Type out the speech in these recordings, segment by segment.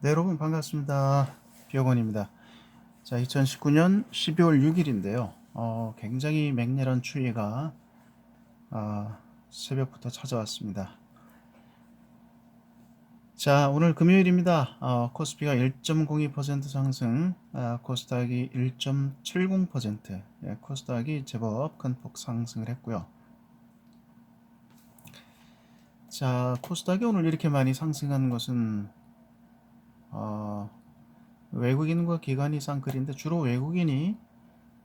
네, 여러분 반갑습니다. 비어건입니다. 자, 2019년 12월 6일인데요. 어, 굉장히 맹렬한 추위가 아, 새벽부터 찾아왔습니다. 자, 오늘 금요일입니다. 어, 코스피가 1.02% 상승, 아, 코스닥이 1.70%, 예, 코스닥이 제법 큰 폭 상승을 했고요. 자, 코스닥이 오늘 이렇게 많이 상승한 것은 어, 외국인과 기관이 쌍끌인데 주로 외국인이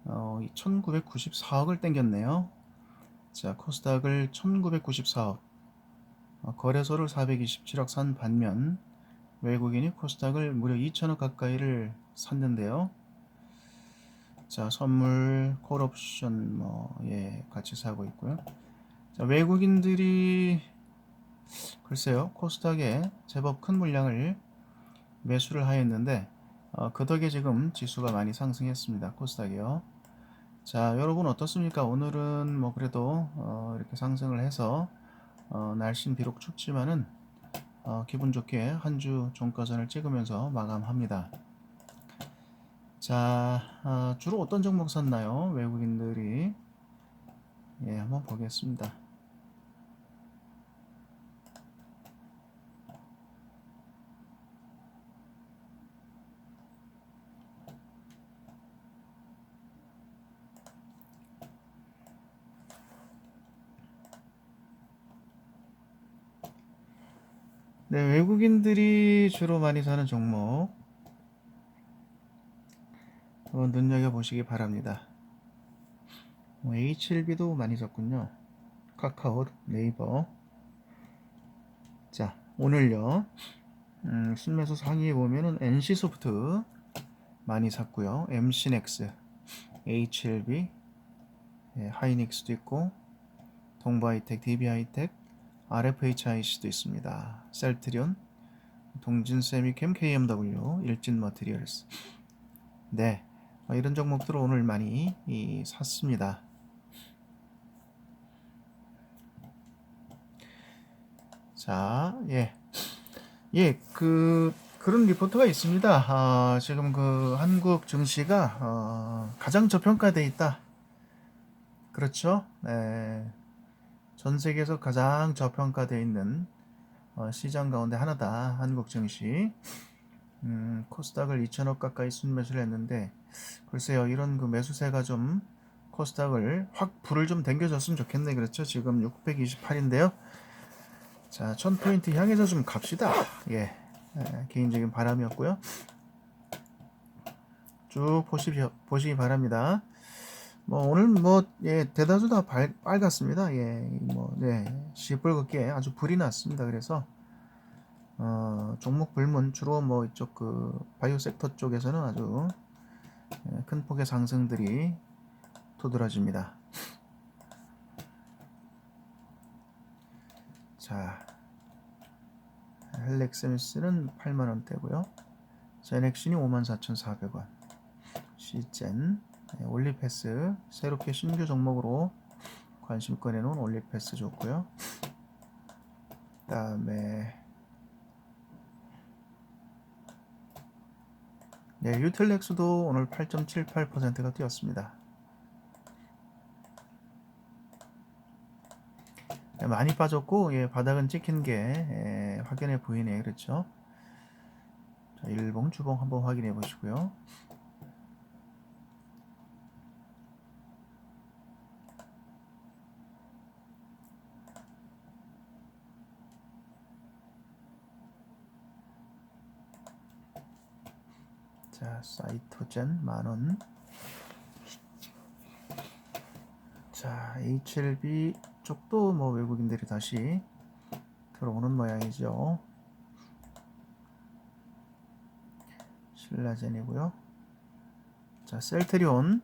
어, 1994억을 땡겼네요. 자, 코스닥을 1994억, 어, 거래소를 427억 산 반면 외국인이 코스닥을 무려 2천억 가까이를 샀는데요. 자, 선물, 콜옵션 뭐 예, 같이 사고 있고요. 자, 외국인들이 글쎄요, 코스닥에 제법 큰 물량을 매수를 하였는데 어, 그 덕에 지금 지수가 많이 상승했습니다. 코스닥이요. 자, 여러분 어떻습니까? 오늘은 뭐 그래도 어, 이렇게 상승을 해서 어, 날씨는 비록 춥지만은 어, 기분 좋게 한 주 종가선을 찍으면서 마감합니다. 자, 어, 주로 어떤 종목 샀나요? 외국인들이 예, 한번 보겠습니다. 네, 외국인들이 주로 많이 사는 종목 한번 눈여겨 보시기 바랍니다. 뭐 H7B도 많이 샀군요. 카카오, 네이버. 자, 오늘요. 음, 순매수 상위에 보면은 NC소프트 많이 샀고요. MC넥스, H7B, 예, 하이닉스도 있고, 동부하이텍, DB하이텍, RFHIC도 있습니다. 셀트리온, 동진 세미캠, KMW, 일진 머티리얼스. 네, 어, 이런 종목들을 오늘 많이 이, 샀습니다. 자, 예, 예, 그 그런 리포트가 있습니다. 아, 지금 그 한국 증시가 어, 가장 저평가돼 있다. 그렇죠? 네. 전 세계에서 가장 저평가되어 있는 어, 시장 가운데 하나다. 한국 증시. 음, 코스닥을 2천억 가까이 순매수를 했는데 글쎄요. 이런 그 매수세가 좀 코스닥을 확 불을 좀 당겨줬으면 좋겠네. 그렇죠? 지금 628인데요. 자, 1000포인트 향해서 좀 갑시다. 예. 예, 개인적인 바람이었고요. 쭉 보시, 보시기 바랍니다. 뭐 오늘 뭐 예, 대다수 다 발, 빨갛습니다. 예, 뭐 네, 시뻘겋게 아주 불이 났습니다. 그래서 어, 종목 불문 주로 뭐 이쪽 그 바이오 섹터 쪽에서는 아주 예, 큰 폭의 상승들이 도드라집니다. 자, 헬렉스미스는 8만 원대고요. 제넥신이 54,400원. 시젠 네, 올리패스 새롭게 신규 종목으로 관심 꺼내놓은 올리패스 좋고요. 그다음에 네, 유틀렉스도 오늘 8.78%가 뛰었습니다. 네, 많이 빠졌고 예, 바닥은 찍힌 게 예, 확연해 보이네 그렇죠? 자, 일봉 주봉 한번 확인해 보시고요. 자, 사이토젠 만원. 자, HLB 쪽도 뭐 외국인들이 다시 들어오는 모양이죠. 신라젠이고요. 자, 셀트리온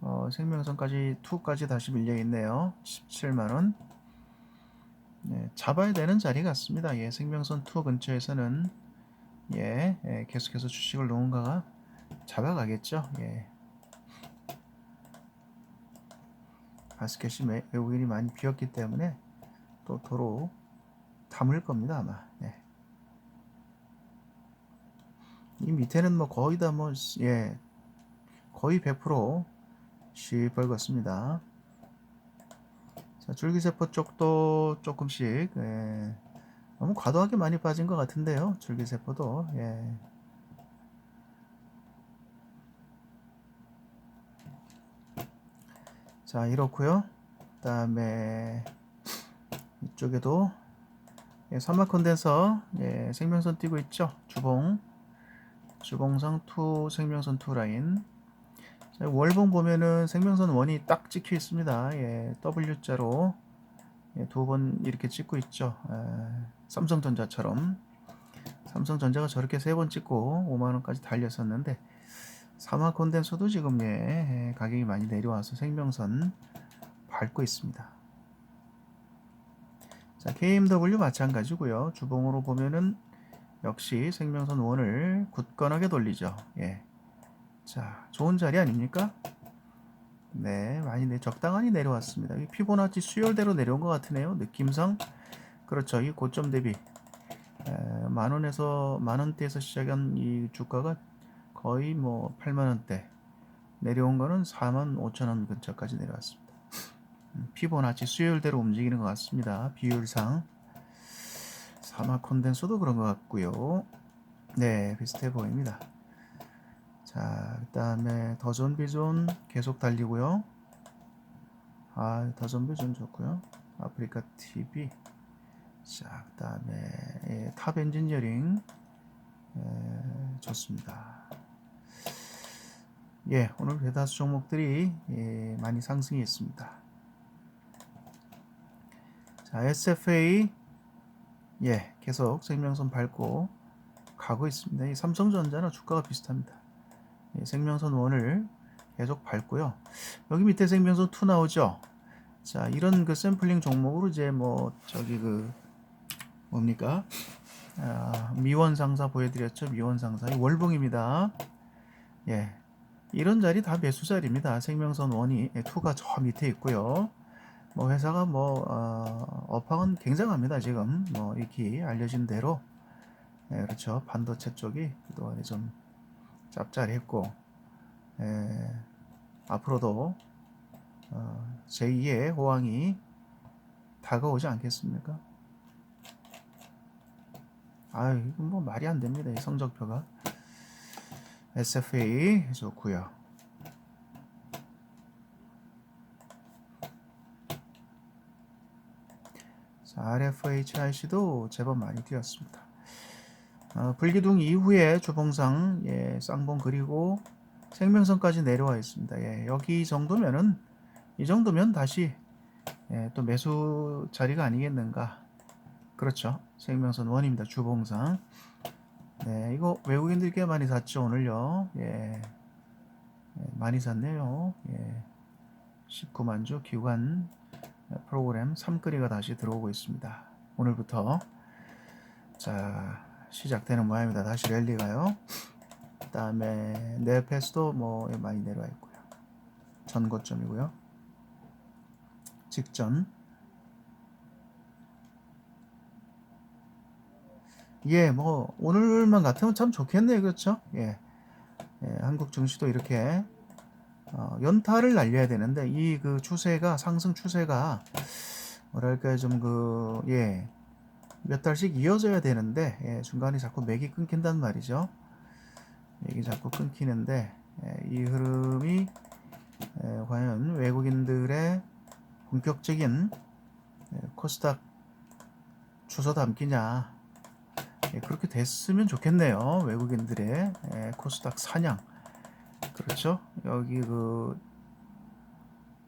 어, 생명선까지 2까지 다시 밀려 있네요. 17만 원. 네, 잡아야 되는 자리 같습니다. 예, 생명선 2 근처에서는 예, 예, 계속해서 주식을 누군가가 잡아가겠죠. 예. 바스켓이 외국인이 많이 비었기 때문에 또 도로 담을 겁니다 아마. 네. 이 밑에는 뭐 거의 다 뭐 예 거의 100% 시뻘겋습니다. 자 줄기세포 쪽도 조금씩 예, 너무 과도하게 많이 빠진 것 같은데요. 줄기세포도 예. 자 이렇고요. 그 다음에 이쪽에도 예, 산막 콘덴서 예, 생명선 띄고 있죠. 주봉 주봉상 2 생명선 2 라인 자, 월봉 보면은 생명선 원이 딱 찍혀 있습니다. 예, W자로 예, 두번 이렇게 찍고 있죠. 예, 삼성전자처럼 삼성전자가 저렇게 세 번 찍고 5만 원까지 달렸었는데 사마 콘덴서도 지금 예, 예, 가격이 많이 내려와서 생명선 밟고 있습니다. 자, KMW 마찬가지고요. 주봉으로 보면은 역시 생명선 원을 굳건하게 돌리죠. 예. 자, 좋은 자리 아닙니까? 네, 많이 내 적당하니 내려왔습니다. 이 피보나치 수열대로 내려온 것 같으네요. 느낌상 그렇죠. 이 고점 대비 에, 만 원에서 만 원대에서 시작한 이 주가가 거의 뭐 8만 원대 내려온 거는 4만 5천 원 근처까지 내려왔습니다. 음, 피보나치 수열대로 움직이는 것 같습니다. 비율상 사마 콘덴서도 그런 것 같고요. 네, 비슷해 보입니다. 자, 그 다음에 더존 비존 계속 달리고요. 아, 더존 비존 좋고요. 아프리카 TV. 자, 그 다음에 예, 탑 엔지니어링 예, 좋습니다. 예, 오늘 대다수 종목들이 예, 많이 상승이 있습니다. 자, SFA 예, 계속 생명선 밟고 가고 있습니다. 이 삼성전자는 주가가 비슷합니다. 예, 생명선 1을 계속 밟고요. 여기 밑에 생명선 2 나오죠. 자, 이런 그 샘플링 종목으로 이제 뭐 저기 그 뭡니까? 아, 미원 상사 보여드렸죠. 미원 상사 이 월봉입니다. 예, 이런 자리 다 매수 자리입니다. 생명선 1이 2가 저 밑에 있고요. 뭐 회사가 뭐 어, 업황은 굉장합니다. 지금 뭐 이렇게 알려진 대로 예, 그렇죠. 반도체 쪽이 그동안에 좀 짭짤했고 에, 앞으로도 어, 제2의 호황이 다가오지 않겠습니까? 아유 이건 뭐 말이 안 됩니다. 이 성적표가 SFA 좋고요. 자, RFHIC도 제법 많이 뛰었습니다. 어, 불기둥 이후에 주봉상 예, 쌍봉 그리고 생명선까지 내려와 있습니다. 예, 여기 정도면은 이 정도면 다시 예, 또 매수 자리가 아니겠는가? 그렇죠. 생명선 원입니다. 주봉상. 네, 이거 외국인들이 꽤 많이 샀죠 오늘요. 예, 예 많이 샀네요. 예, 19만 주 기관 프로그램 3거리가 다시 들어오고 있습니다. 오늘부터 자 시작되는 모양입니다. 다시 랠리가요. 그 다음에 네페스도 뭐 많이 내려와 있고요. 전고점이고요. 직전 예, 뭐 오늘만 같으면 참 좋겠네요, 그렇죠? 예, 예 한국 증시도 이렇게 어, 연타를 날려야 되는데 이 그 추세가 상승 추세가 뭐랄까 좀그 예. 몇 달씩 이어져야 되는데 예, 중간에 자꾸 맥이 끊긴단 말이죠. 맥이 자꾸 끊기는데 예, 이 흐름이 예, 과연 외국인들의 본격적인 예, 코스닥 주소 담기냐 예, 그렇게 됐으면 좋겠네요. 외국인들의 예, 코스닥 사냥 그렇죠. 여기 그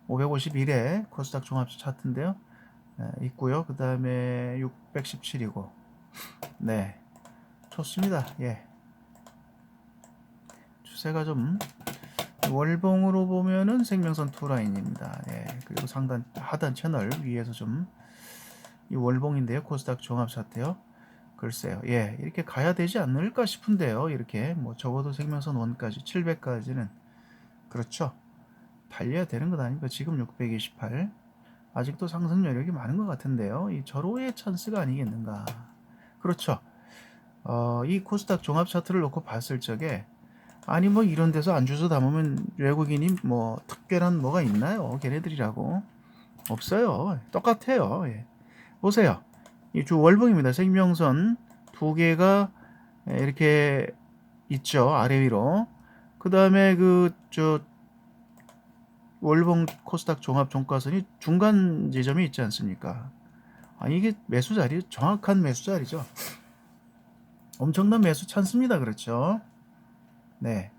551에 코스닥 종합 차트인데요. 네, 있고요. 그 다음에 617이고 네 좋습니다. 예 추세가 좀 월봉으로 보면은 생명선 투 라인입니다. 예 그리고 상단 하단 채널 위에서 좀 이 월봉인데요. 코스닥 종합 차트요. 글쎄요. 예, 이렇게 가야 되지 않을까 싶은데요. 이렇게 뭐 적어도 생명선 1까지 700까지는 그렇죠. 달려야 되는 것 아닙니까? 지금 628. 아직도 상승 여력이 많은 것 같은데요. 이 절호의 찬스가 아니겠는가. 그렇죠. 어, 이 코스닥 종합 차트를 놓고 봤을 적에 아니 뭐 이런 데서 안 주워 담으면 외국인이 뭐 특별한 뭐가 있나요? 걔네들이라고 없어요. 똑같아요. 예. 보세요. 이주 월봉입니다. 생명선 두 개가 이렇게 있죠. 아래 위로. 그 다음에 그 저 월봉 코스닥 종합 종가선이 중간 지점이 있지 않습니까? 아니 이게 매수 자리 정확한 매수 자리죠. 엄청난 매수 찬스입니다. 그렇죠? 네.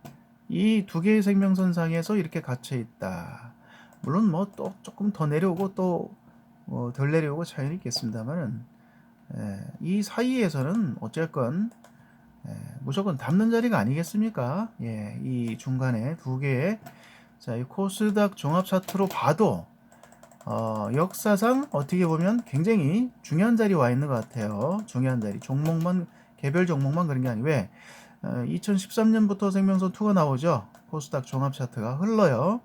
이 두 개의 생명선상에서 이렇게 갇혀 있다. 물론 뭐 또 조금 더 내려오고 또덜 내려오고 차이는 있겠습니다만은 예, 이 사이에서는 어쨌건 예, 무조건 담는 자리가 아니겠습니까? 예, 이 중간에 두 개의 자, 이 코스닥 종합 차트로 봐도 어, 역사상 어떻게 보면 굉장히 중요한 자리 와 있는 것 같아요. 중요한 자리. 종목만 개별 종목만 그런 게 아니고 왜? 어, 2013년부터 생명선 2가 나오죠. 코스닥 종합 차트가 흘러요.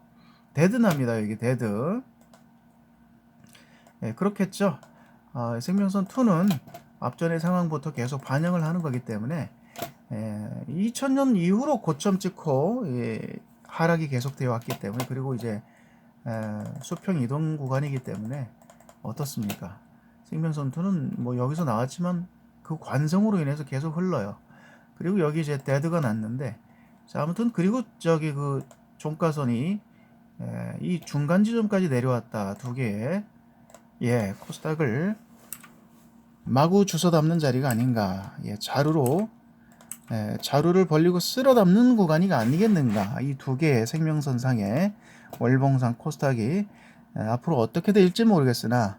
데드 납니다. 여기 데드. 예, 그렇겠죠. 어, 생명선 2는 앞전의 상황부터 계속 반영을 하는 거기 때문에 예, 2000년 이후로 고점 찍고 예, 하락이 계속되어 왔기 때문에 그리고 이제 에, 수평 이동 구간이기 때문에 어떻습니까? 생명선 2는 뭐 여기서 나왔지만 그 관성으로 인해서 계속 흘러요. 그리고 여기 이제 데드가 났는데 자 아무튼 그리고 저기 그 종가선이 에, 이 중간 지점까지 내려왔다 두 개의 예 코스닥을 마구 주워 담는 자리가 아닌가. 예 자루로 예, 자루를 벌리고 쓸어 담는 구간이 아니겠는가. 이 두 개의 생명선상에 월봉상 코스닥이 예, 앞으로 어떻게 될지 모르겠으나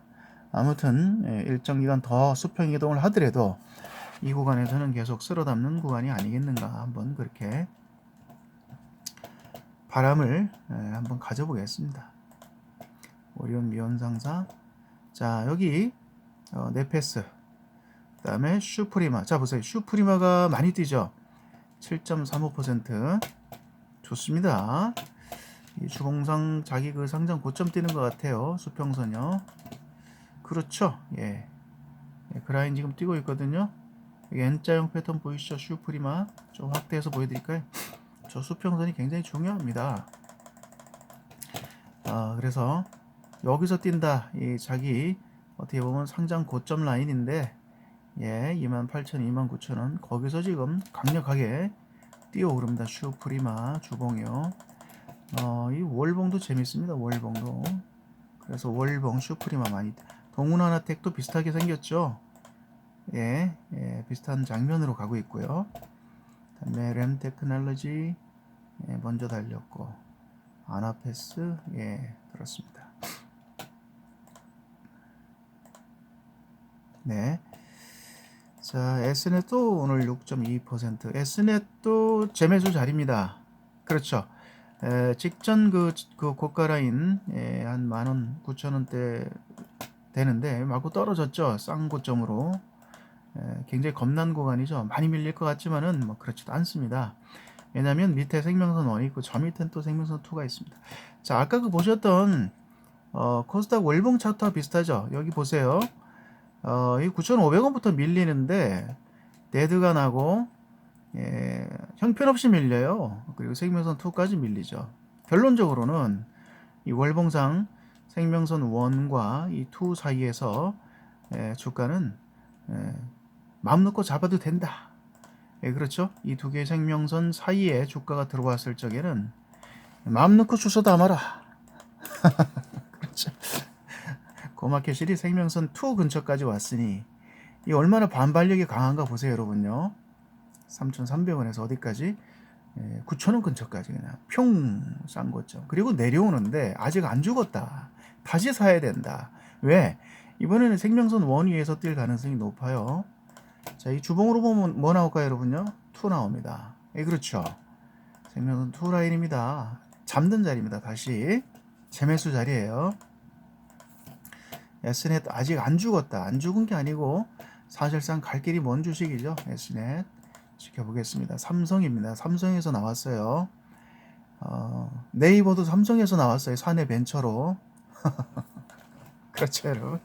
아무튼 예, 일정 기간 더 수평 이동을 하더라도 이 구간에서는 계속 쓸어 담는 구간이 아니겠는가. 한번 그렇게 바람을 예, 한번 가져보겠습니다. 오리온 미온상사 자 여기 어, 네페스 그 다음에 슈프리마. 자 보세요. 슈프리마가 많이 뛰죠? 7.35% 좋습니다. 이 주봉상 자기 그 상장 고점 뛰는 것 같아요. 수평선요. 그렇죠. 예. 예 그라인 지금 뛰고 있거든요. N자형 패턴 보이시죠? 슈프리마. 좀 확대해서 보여드릴까요? 저 수평선이 굉장히 중요합니다. 아 그래서 여기서 뛴다. 이 자기 어떻게 보면 상장 고점 라인인데 예, 28,000, 29,000원 거기서 지금 강력하게 뛰어오릅니다. 슈프리마 주봉이요. 어, 이 월봉도 재밌습니다. 월봉도. 그래서 월봉 슈프리마 많이 동훈하나텍도 비슷하게 생겼죠. 예, 예, 비슷한 장면으로 가고 있고요. 다음에 램 테크놀로지 예, 먼저 달렸고 아나페스 예, 그렇습니다. 네. 자, S넷도 오늘 6.2%. S넷도 재매수 자리입니다. 그렇죠. 에, 직전 그, 그 고가 라인 에, 한 만원, 구천원대 되는데 마구 떨어졌죠. 쌍 고점으로. 에, 굉장히 겁난 구간이죠. 많이 밀릴 것 같지만은 뭐 그렇지도 않습니다. 왜냐면 밑에 생명선 1이 있고 저 밑엔 또 생명선 2가 있습니다. 자, 아까 그 보셨던 어, 코스닥 월봉 차트와 비슷하죠. 여기 보세요. 어, 이 9,500원부터 밀리는데 데드가 나고 예, 형편없이 밀려요. 그리고 생명선 2까지 밀리죠. 결론적으로는 이 월봉상 생명선 1과 이 2 사이에서 예, 주가는 예, 마음 놓고 잡아도 된다. 예, 그렇죠? 이 두 개의 생명선 사이에 주가가 들어왔을 적에는 마음 놓고 주워 담아라. 고마켓실이 생명선 2 근처까지 왔으니 이 얼마나 반발력이 강한가 보세요 여러분요. 3,300원에서 어디까지? 9,000원 예, 근처까지 그냥 평싼 거죠. 그리고 내려오는데 아직 안 죽었다. 다시 사야 된다. 왜? 이번에는 생명선 1 위에서 뛸 가능성이 높아요. 자 이 주봉으로 보면 뭐 나올까요 여러분요? 2 나옵니다. 예 그렇죠. 생명선 2 라인입니다. 잠든 자리입니다 다시. 재매수 자리예요 S넷 아직 안 죽었다. 안 죽은 게 아니고 사실상 갈 길이 먼 주식이죠. S넷 지켜보겠습니다. 삼성입니다. 삼성에서 나왔어요. 어, 네이버도 삼성에서 나왔어요. 사내 벤처로. 그렇죠, 여러분.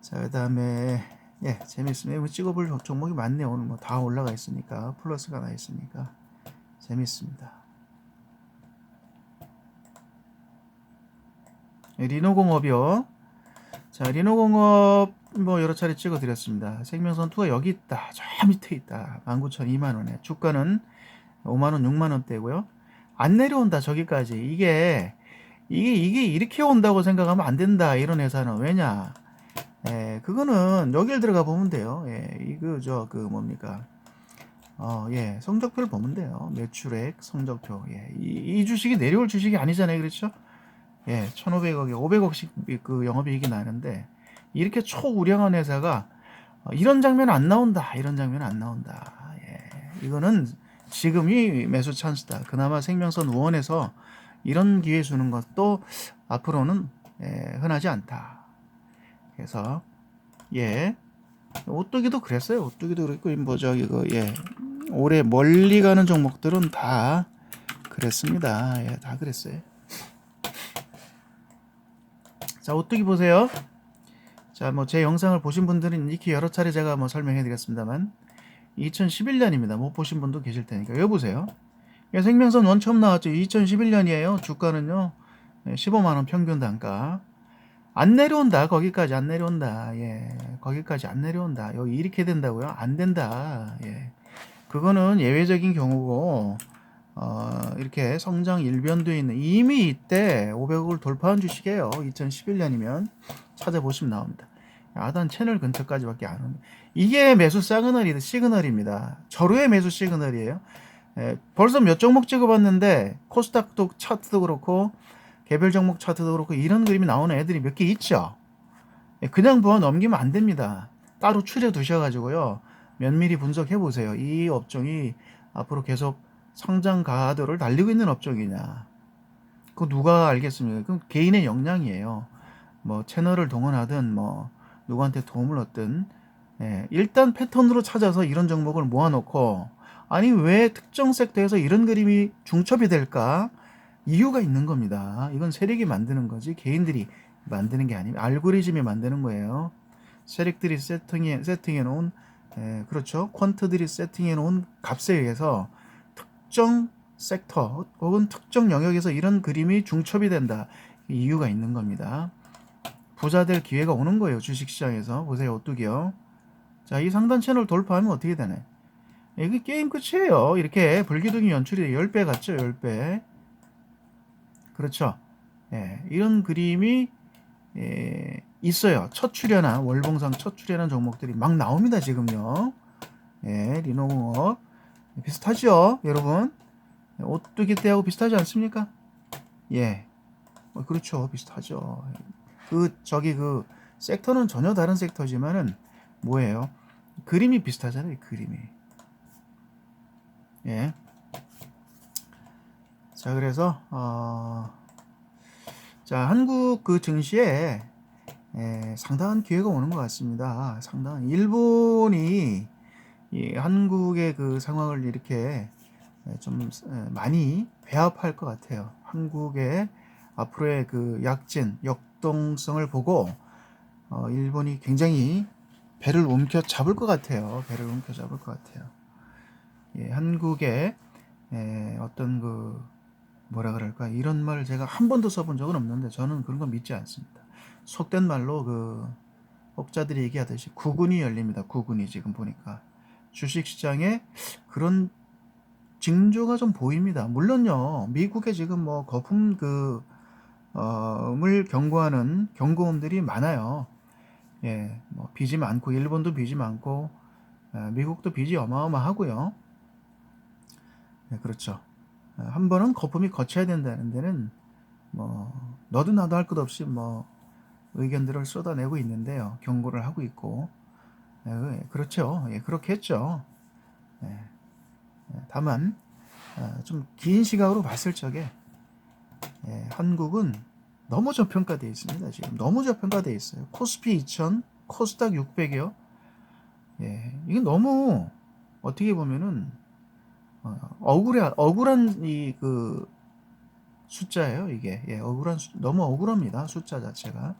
자, 그 다음에 예, 재밌습니다. 뭐 찍어볼 종목이 많네요. 오늘 뭐 다 올라가 있으니까 플러스가 나 있으니까 재밌습니다. 리노공업이요. 자, 리노공업 뭐 여러 차례 찍어드렸습니다. 생명선 투가 여기 있다. 저 밑에 있다. 19,002만원에. 주가는 5만원, 6만원대고요. 안 내려온다. 저기까지. 이게, 이게, 이게 이렇게 온다고 생각하면 안 된다. 이런 회사는. 왜냐? 예, 그거는 여길 들어가 보면 돼요. 예, 이거, 저, 그 뭡니까. 어, 예, 성적표를 보면 돼요. 매출액, 성적표. 예, 이, 이 주식이 내려올 주식이 아니잖아요. 그렇죠? 예, 1,500억에 500억씩 그 영업이익이 나는데, 이렇게 초우량한 회사가 어, 이런 장면 안 나온다. 이런 장면 안 나온다. 예. 이거는 지금이 매수 찬스다. 그나마 생명선 우원에서 이런 기회 주는 것도 앞으로는 예, 흔하지 않다. 그래서 예 오뚜기도 그랬어요. 오뚜기도 그랬고 뭐 저기 이거 예 올해 멀리 가는 종목들은 다 그랬습니다. 예, 다 그랬어요. 자 오뚜기 보세요. 자, 뭐 제 영상을 보신 분들은 이렇게 여러 차례 제가 뭐 설명해 드렸습니다만 2011년입니다. 못 보신 분도 계실 테니까 여기 보세요. 생명선 원 처음 나왔죠. 2011년이에요. 주가는요. 15만 원 평균 단가. 안 내려온다. 거기까지 안 내려온다. 예. 거기까지 안 내려온다. 여기 이렇게 된다고요? 안 된다. 예. 그거는 예외적인 경우고 어, 이렇게 성장 일변도에 있는 이미 이때 500억을 돌파한 주식이에요. 2011년이면 찾아보시면 나옵니다. 하단 채널 근처까지밖에 안 옵니다. 이게 매수 시그널이 시그널입니다. 절호의 매수 시그널이에요. 예, 벌써 몇 종목 찍어봤는데 코스닥도 차트도 그렇고 개별 종목 차트도 그렇고 이런 그림이 나오는 애들이 몇 개 있죠. 예, 그냥 보아 넘기면 안 됩니다. 따로 추려 두셔가지고요. 면밀히 분석해 보세요. 이 업종이 앞으로 계속 성장 가도를 달리고 있는 업종이냐. 그 누가 알겠습니까? 그 개인의 역량이에요. 뭐 채널을 동원하든 뭐 누구한테 도움을 얻든 예, 일단 패턴으로 찾아서 이런 종목을 모아놓고 아니 왜 특정 섹터에서 이런 그림이 중첩이 될까 이유가 있는 겁니다. 이건 세력이 만드는 거지 개인들이 만드는 게 아니고 알고리즘이 만드는 거예요. 세력들이 세팅해 세팅해 놓은 예, 그렇죠 퀀트들이 세팅해 놓은 값에 의해서 특정 섹터 혹은 특정 영역에서 이런 그림이 중첩이 된다 이유가 있는 겁니다. 부자 될 기회가 오는 거예요. 주식시장에서. 보세요. 오뚜기요. 자, 이 상단 채널 돌파하면 어떻게 되네? 이게 게임 끝이에요. 이렇게 불기둥이 연출이 10배 같죠? 10배. 그렇죠. 예, 이런 그림이 예, 있어요. 첫 출연한 월봉상 첫 출연한 종목들이 막 나옵니다. 지금요. 예, 리노공업 비슷하죠, 여러분. 오뚜기 때하고 비슷하지 않습니까? 예, 어, 그렇죠, 비슷하죠. 그 저기 그 섹터는 전혀 다른 섹터지만은 뭐예요? 그림이 비슷하잖아요. 그림이. 예. 자 그래서 어, 자 한국 그 증시에 예, 상당한 기회가 오는 것 같습니다. 상당한 일본이 이 한국의 그 상황을 이렇게 좀 많이 배합할 것 같아요. 한국의 앞으로의 그 약진, 역 역동성을 보고 어, 일본이 굉장히 배를 움켜 잡을 것 같아요. 배를 움켜 잡을 것 같아요. 예, 한국의 예, 어떤 그 뭐라 그럴까 이런 말 제가 한 번도 써본 적은 없는데 저는 그런 거 믿지 않습니다. 속된 말로 그 업자들이 얘기하듯이 구군이 열립니다. 구군이 지금 보니까 주식시장에 그런 징조가 좀 보입니다. 물론요 미국에 지금 뭐 거품 그 어,을 경고하는 경고음들이 많아요. 예, 뭐 빚이 많고 일본도 빚이 많고 예, 미국도 빚이 어마어마하고요. 예, 그렇죠. 예, 한 번은 거품이 거쳐야 된다는 데는 뭐 너도 나도 할 것 없이 뭐 의견들을 쏟아내고 있는데요. 경고를 하고 있고 예, 그렇죠. 예, 그렇게 했죠. 예, 예 다만 어, 좀긴 시각으로 봤을 적에 예, 한국은 너무 저평가되어 있습니다. 지금 너무 저평가되어 있어요. 코스피 2000, 코스닥 600이요. 예, 이게 너무 어떻게 보면은 어, 억울해 억울한 이 그 숫자예요. 이게 예, 억울한 수, 너무 억울합니다. 숫자 자체가.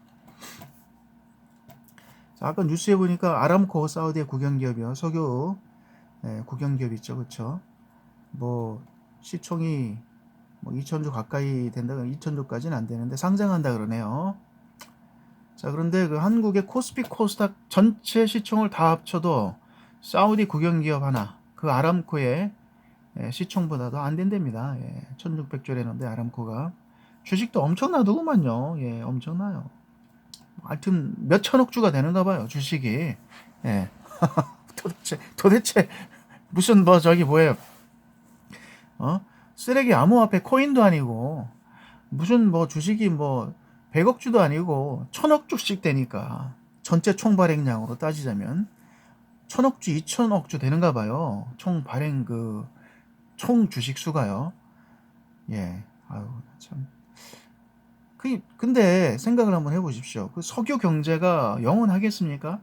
자, 아까 뉴스에 보니까 아람코 사우디의 국영기업이요. 석유 예, 국영기업 있죠. 그렇죠? 뭐 시총이 뭐 2천조 가까이 된다. 2천조까지는 안 되는데 상장한다 그러네요. 자, 그런데 그 한국의 코스피 코스닥 전체 시총을 다 합쳐도 사우디 국영기업 하나, 그 아람코의 예, 시총보다도 안 된답니다. 예, 1600조라는데 아람코가 주식도 엄청나더구만요. 예, 엄청나요. 하여튼 몇 천억 주가 되는가 봐요, 주식이. 예. 도대체 도대체 무슨 뭐 저기 뭐예요? 어? 쓰레기 암호화폐 코인도 아니고 무슨 뭐 주식이 뭐 100억 주도 아니고 천억 주씩 되니까 전체 총 발행량으로 따지자면 천억 주, 2천억 주 되는가 봐요. 총 발행 그 총 주식 수가요. 예. 아유, 참. 그 근데 생각을 한번 해 보십시오. 그 석유 경제가 영원하겠습니까?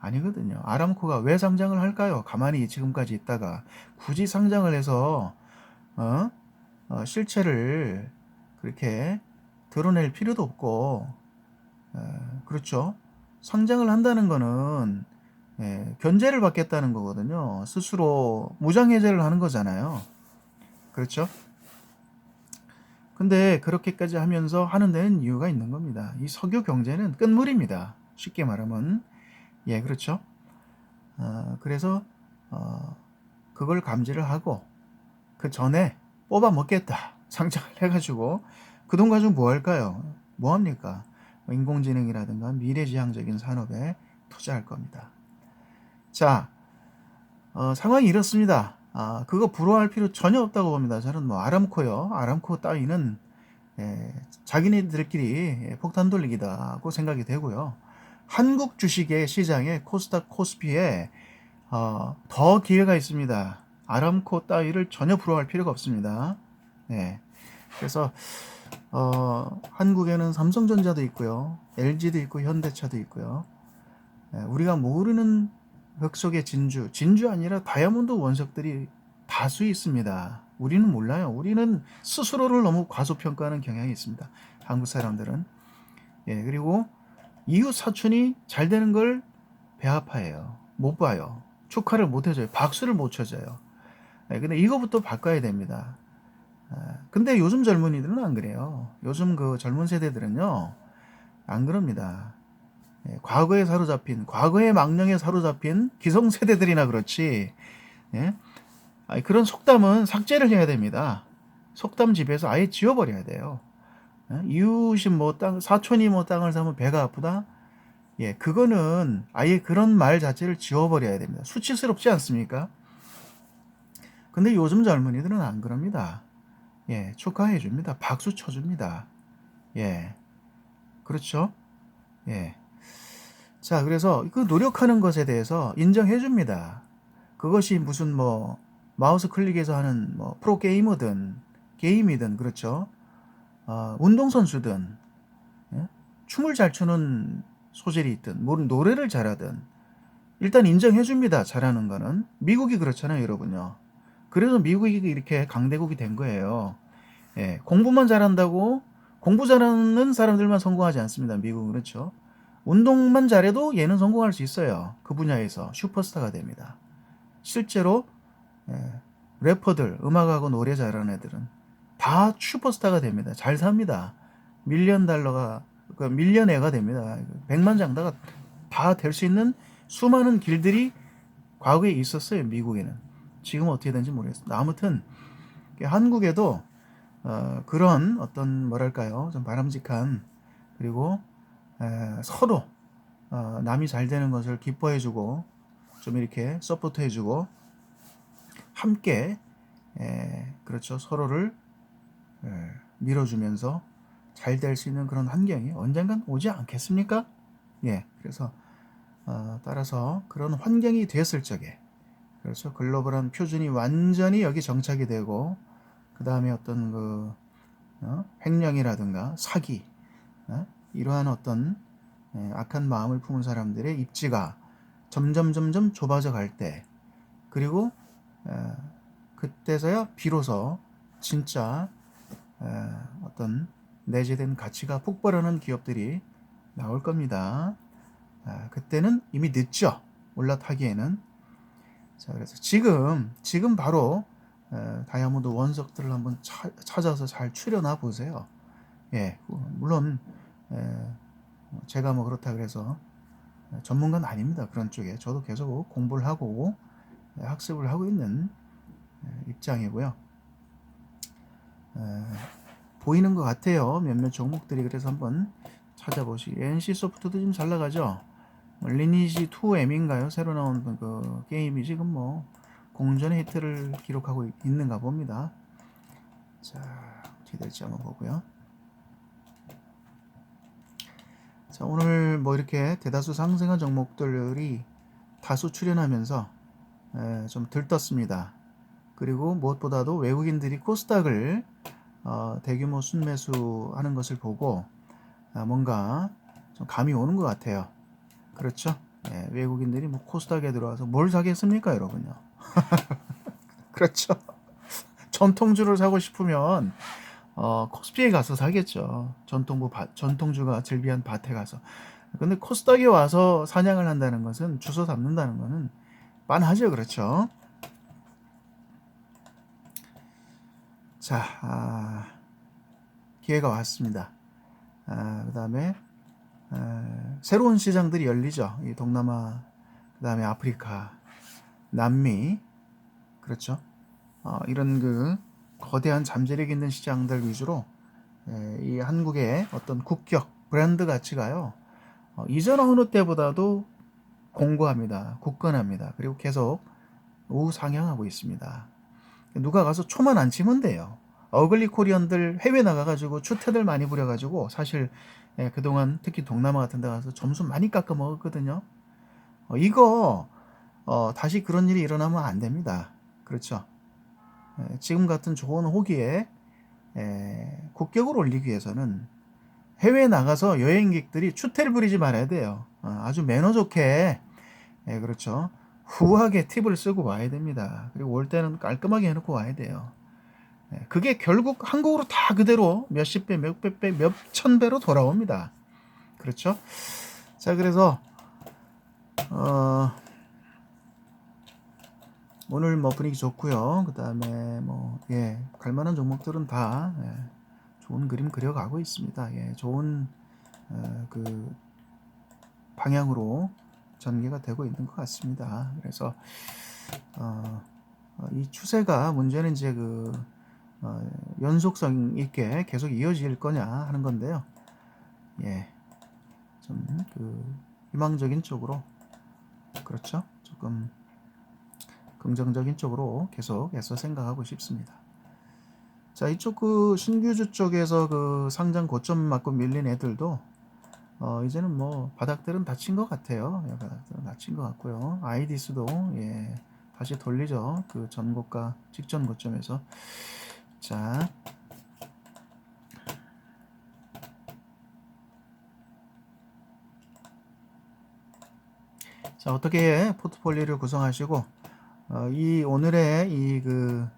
아니거든요. 아람코가 왜 상장을 할까요? 가만히 지금까지 있다가 굳이 상장을 해서 어? 어, 실체를 그렇게 드러낼 필요도 없고 에, 그렇죠. 상장을 한다는 거는 예, 견제를 받겠다는 거거든요. 스스로 무장 해제를 하는 거잖아요. 그렇죠? 근데 그렇게까지 하면서 하는 데는 이유가 있는 겁니다. 이 석유 경제는 끝물입니다. 쉽게 말하면. 예, 그렇죠. 어, 그래서, 어, 그걸 감지를 하고, 그 전에 뽑아 먹겠다. 상장을 해가지고, 그 돈 가지고 뭐 할까요? 뭐 합니까? 뭐 인공지능이라든가 미래지향적인 산업에 투자할 겁니다. 자, 어, 상황이 이렇습니다. 아, 그거 부러워할 필요 전혀 없다고 봅니다. 저는 뭐 아람코요. 아람코 따위는 예, 자기네들끼리 예, 폭탄 돌리기다고 생각이 되고요. 한국 주식의 시장에 코스닥 코스피에 어, 더 기회가 있습니다. 아람코 따위를 전혀 부러워할 필요가 없습니다. 예. 그래서 어, 한국에는 삼성전자도 있고요. LG도 있고 현대차도 있고요. 예, 우리가 모르는 흙 속의 진주, 진주 아니라 다이아몬드 원석들이 다수 있습니다. 우리는 몰라요. 우리는 스스로를 너무 과소평가하는 경향이 있습니다. 한국 사람들은. 예, 그리고 이웃 사촌이 잘 되는 걸 배아파해요. 못 봐요. 축하를 못 해줘요. 박수를 못 쳐줘요. 예, 근데 이거부터 바꿔야 됩니다. 아, 근데 요즘 젊은이들은 안 그래요. 요즘 그 젊은 세대들은요, 안 그럽니다. 예, 과거에 사로잡힌, 과거의 망령에 사로잡힌 기성세대들이나 그렇지, 예? 그런 속담은 삭제를 해야 됩니다. 속담 집에서 아예 지워버려야 돼요. 예? 이웃이 뭐 땅, 사촌이 뭐 땅을 사면 배가 아프다? 예, 그거는 아예 그런 말 자체를 지워버려야 됩니다. 수치스럽지 않습니까? 근데 요즘 젊은이들은 안 그럽니다. 예, 축하해 줍니다. 박수 쳐 줍니다. 예, 그렇죠? 예. 자, 그래서 그 노력하는 것에 대해서 인정해 줍니다. 그것이 무슨 뭐 마우스 클릭해서 하는 뭐 프로 게이머든 게임이든 그렇죠. 어, 운동선수든 예? 춤을 잘 추는 소질이 있든 뭐 노래를 잘하든 일단 인정해 줍니다. 잘하는 거는 미국이 그렇잖아요, 여러분요. 그래서 미국이 이렇게 강대국이 된 거예요. 예, 공부만 잘한다고 공부 잘하는 사람들만 성공하지 않습니다. 미국은 그렇죠. 운동만 잘해도 얘는 성공할 수 있어요. 그 분야에서 슈퍼스타가 됩니다. 실제로 예, 래퍼들, 음악하고 노래 잘하는 애들은 다 슈퍼스타가 됩니다. 잘 삽니다. 밀리언 달러가 그 밀리언애가 됩니다. 백만 장다가 다 될 수 있는 수많은 길들이 과거에 있었어요. 미국에는 지금 어떻게 되는지 모르겠습니다. 아무튼 한국에도 어, 그런 어떤 뭐랄까요 좀 바람직한 그리고 에, 서로 어, 남이 잘 되는 것을 기뻐해주고 좀 이렇게 서포트해주고 함께 에, 그렇죠 서로를 에, 밀어주면서 잘 될 수 있는 그런 환경이 언젠간 오지 않겠습니까? 예, 그래서 어, 따라서 그런 환경이 됐을 적에 그렇죠 글로벌한 표준이 완전히 여기 정착이 되고 그 다음에 어떤 그 어? 횡령이라든가 사기 어? 이러한 어떤 예, 악한 마음을 품은 사람들의 입지가 점점 점점 좁아져 갈 때 그리고 에, 그때서야 비로소 진짜 에, 어떤 내재된 가치가 폭발하는 기업들이 나올 겁니다. 아, 그때는 이미 늦죠. 올라타기에는. 자, 그래서 지금 지금 바로 에, 다이아몬드 원석들을 한번 차, 찾아서 잘 추려놔 보세요. 예, 물론 에, 제가 뭐 그렇다 그래서 전문가는 아닙니다. 그런 쪽에 저도 계속 공부를 하고 에, 학습을 하고 있는 에, 입장이고요. 에, 보이는 것 같아요. 몇몇 종목들이 그래서 한번 찾아보시. NC 소프트도 좀잘 나가죠. 리니지 2M인가요? 새로 나온 그 게임이 지금 뭐 공전의 히트를 기록하고 있는가 봅니다. 자, 어떻게 될지 한번 보고요. 자, 오늘 뭐 이렇게 대다수 상승한 종목들이 다수 출현하면서 에, 좀 들떴습니다. 그리고 무엇보다도 외국인들이 코스닥을 어, 대규모 순매수하는 것을 보고 아, 뭔가 좀 감이 오는 것 같아요. 그렇죠? 예, 외국인들이 뭐 코스닥에 들어와서 뭘 사겠습니까, 여러분요? 그렇죠. 전통주를 사고 싶으면 어, 코스피에 가서 사겠죠. 전통부 바, 전통주가 즐비한 밭에 가서. 근데 코스닥에 와서 사냥을 한다는 것은 주워 담는다는 것은 빤하죠, 그렇죠? 자, 아, 기회가 왔습니다. 아, 그 다음에 아, 새로운 시장들이 열리죠. 이 동남아, 그 다음에 아프리카, 남미, 그렇죠. 어, 이런 그 거대한 잠재력 있는 시장들 위주로 에, 이 한국의 어떤 국격, 브랜드 가치가요. 어, 이전 어느 때보다도 공고합니다. 굳건합니다. 그리고 계속 우상향하고 있습니다. 누가 가서 초만 안 치면 돼요. 어글리 코리언들 해외 나가가지고 추태들 많이 부려가지고 사실 예, 그동안 특히 동남아 같은 데 가서 점수 많이 깎아 먹었거든요. 어, 이거 어, 다시 그런 일이 일어나면 안 됩니다. 그렇죠. 예, 지금 같은 좋은 호기에 예, 국격을 올리기 위해서는 해외에 나가서 여행객들이 추태를 부리지 말아야 돼요. 어, 아주 매너 좋게 예, 그렇죠. 후하게 팁을 쓰고 와야 됩니다. 그리고 올 때는 깔끔하게 해놓고 와야 돼요. 예, 그게 결국 한국으로 다 그대로 몇십 배, 몇백 배, 몇 천 배로 돌아옵니다. 그렇죠? 자, 그래서 어, 오늘 뭐 분위기 좋고요. 그 다음에 뭐 예, 갈만한 종목들은 다 예, 좋은 그림 그려가고 있습니다. 예, 좋은 어, 그 방향으로 전개가 되고 있는 것 같습니다. 그래서 어, 이 추세가 문제는 이제 그 어, 연속성 있게 계속 이어질 거냐 하는 건데요. 예, 좀 그 희망적인 쪽으로 그렇죠. 조금 긍정적인 쪽으로 계속 애써 생각하고 싶습니다. 자, 이쪽 그 신규주 쪽에서 그 상장 고점 맞고 밀린 애들도 어, 이제는 뭐 바닥들은 닫힌 것 같아요. 예, 바닥들은 닫힌 것 같고요. 아이디스도 예, 다시 돌리죠. 그 전고가 직전 고점에서 자. 자, 어떻게 포트폴리오를 구성하시고 어, 이 오늘의 이 그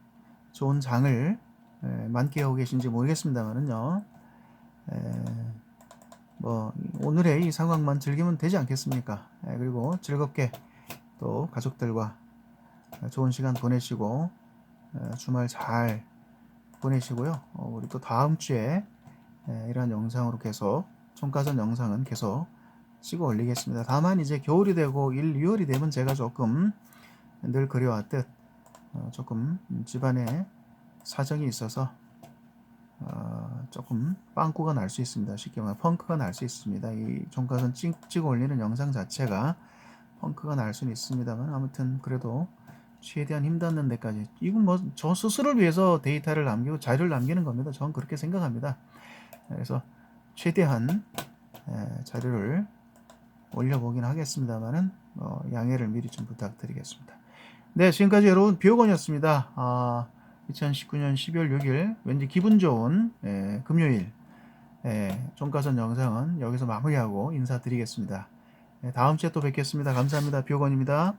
좋은 장을 에, 만끽하고 계신지 모르겠습니다만은요. 에, 뭐 오늘의 이 상황만 즐기면 되지 않겠습니까? 에, 그리고 즐겁게 또 가족들과 좋은 시간 보내시고 에, 주말 잘 보내시고요. 어, 우리 또 다음 주에 에, 이런 영상으로 계속 총가선 영상은 계속 찍어 올리겠습니다. 다만 이제 겨울이 되고 1, 2월이 되면 제가 조금 늘 그려왔듯 어, 조금 집안에 사정이 있어서 어, 조금 빵꾸가 날 수 있습니다. 쉽게 말하면 펑크가 날 수 있습니다. 이 종가선 찍, 찍어 올리는 영상 자체가 펑크가 날 수는 있습니다만 아무튼 그래도 최대한 힘닿는 데까지 이건 뭐 저 스스로를 위해서 데이터를 남기고 자료를 남기는 겁니다. 저는 그렇게 생각합니다. 그래서 최대한 에, 자료를 올려보긴 하겠습니다만은 어, 양해를 미리 좀 부탁드리겠습니다. 네, 지금까지 여러분 비오건이었습니다. 아, 2019년 12월 6일 왠지 기분 좋은 에, 금요일 에, 종가선 영상은 여기서 마무리하고 인사드리겠습니다. 네, 다음 주에 또 뵙겠습니다. 감사합니다. 비오건입니다.